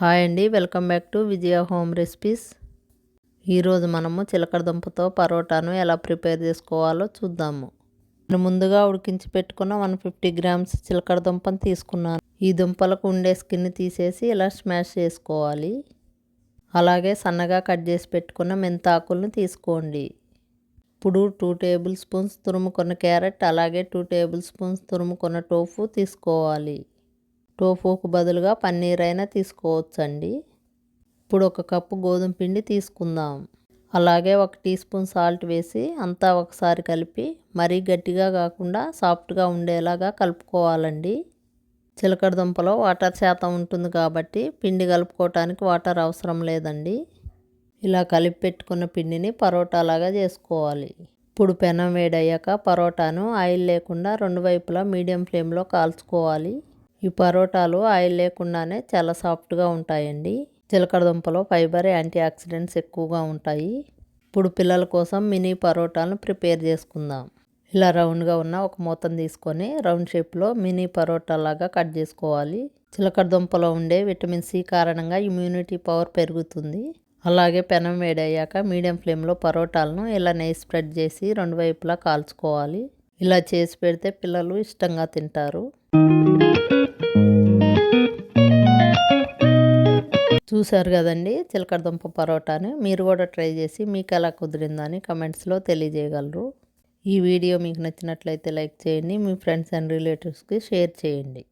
Hi అండి welcome back to Vijaya home recipes. ఈరోజు మనము చిలకడ దుంపతో పరోటాను ఎలా ప్రిపేర్ చేసుకోవాలో చూద్దాము. నేను ముందుగా ఉడికించి పెట్టుకున్న వన్ ఫిఫ్టీ గ్రామ్స్ చిలకడ దుంపను తీసుకున్నాను. ఈ దుంపలకు ఉండే స్కిన్ తీసేసి ఇలా స్మాష్ చేసుకోవాలి. అలాగే సన్నగా కట్ చేసి పెట్టుకున్న మెంతాకులను తీసుకోండి. ఇప్పుడు టూ టేబుల్ స్పూన్స్ తురుముకున్న క్యారెట్ అలాగే టూ టేబుల్ స్పూన్స్ తురుముకున్న టోఫు తీసుకోవాలి. టోఫుకు బదులుగా పన్నీర్ అయినా తీసుకోవచ్చండి. ఇప్పుడు ఒక కప్పు గోధుమ పిండి తీసుకుందాం. అలాగే ఒక టీ స్పూన్ సాల్ట్ వేసి అంతా ఒకసారి కలిపి మరీ గట్టిగా కాకుండా సాఫ్ట్గా ఉండేలాగా కలుపుకోవాలండి. చిలకడ దుంపలో వాటర్ శాతం ఉంటుంది కాబట్టి పిండి కలుపుకోవటానికి వాటర్ అవసరం లేదండి. ఇలా కలిపి పెట్టుకున్న పిండిని పరోటాలాగా చేసుకోవాలి. ఇప్పుడు పెనం వేడయ్యాక పరోటాను ఆయిల్ లేకుండా రెండు వైపులా మీడియం ఫ్లేమ్లో కాల్చుకోవాలి. ఈ పరోటాలు ఆయిల్ లేకుండానే చాలా సాఫ్ట్గా ఉంటాయండి. జీలకర్ర దుంపలో ఫైబర్ యాంటీ ఆక్సిడెంట్స్ ఎక్కువగా ఉంటాయి. ఇప్పుడు పిల్లల కోసం మినీ పరోటాలను ప్రిపేర్ చేసుకుందాం. ఇలా రౌండ్గా ఉన్న ఒక మూతను తీసుకొని రౌండ్ షేప్లో మినీ పరోటా లాగా కట్ చేసుకోవాలి. చిలకడ దుంపలో ఉండే విటమిన్ సి కారణంగా ఇమ్యూనిటీ పవర్ పెరుగుతుంది. అలాగే పెనం వేడయ్యాక మీడియం ఫ్లేమ్లో పరోటాలను ఇలా నెయ్యి స్ప్రెడ్ చేసి రెండు వైపులా కాల్చుకోవాలి. ఇలా చేసి పెడితే పిల్లలు ఇష్టంగా తింటారు. చూశారు కదండి చిలకడదుంప పరోటాని. మీరు కూడా ట్రై చేసి మీకు ఎలా కుదిరిందని కమెంట్స్లో తెలియజేయగలరు. ఈ వీడియో మీకు నచ్చినట్లయితే లైక్ చేయండి మీ ఫ్రెండ్స్ అండ్ రిలేటివ్స్కి షేర్ చేయండి.